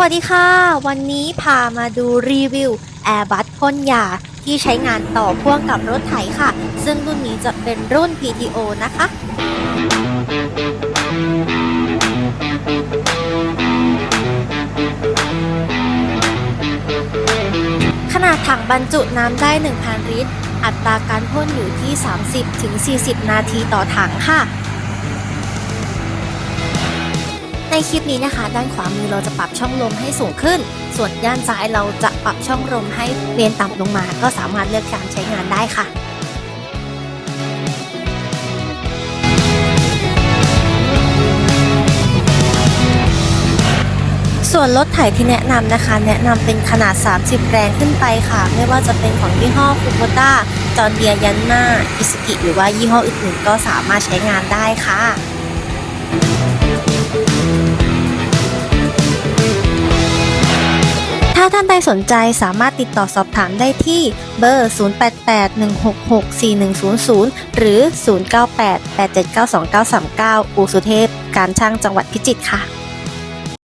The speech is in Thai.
วัสดีค่ะ วันนี้พามาดูรีวิว Airbus พ่นยาที่ใช้งานต่อพ่วงกับรถไถค่ะ ซึ่งรุ่นนี้จะเป็นรุ่น PTO นะคะ ขนาดถังบรรจุน้ำได้ 1,000 ลิตร อัตราการพ่นอยู่ที่ 30-40 นาทีต่อถังค่ะ คลิปนี้นะคะ ด้านขวามือเราจะปรับช่องลมให้สูงขึ้น ส่วนด้านซ้ายเราจะปรับช่องลมให้เวียนต่ำลงมา ก็สามารถเลือกการใช้งานได้ค่ะส่วนรถไถที่แนะนำนะคะ แนะนำเป็นขนาด 30 แรงขึ้นไปค่ะ ไม่ว่าจะเป็นของยี่ห้อคูโบต้าจอร์เดียยันมาอิสกิหรือว่ายี่ห้ออื่นๆก็สามารถใช้งานได้ค่ะานใดสนใจสามารถติดต่อสอบถามได้ที่เบอร์ 0881664100 หรือ 0988792939 อูสุเทพ การช่างจังหวัดพิจิตรค่ะ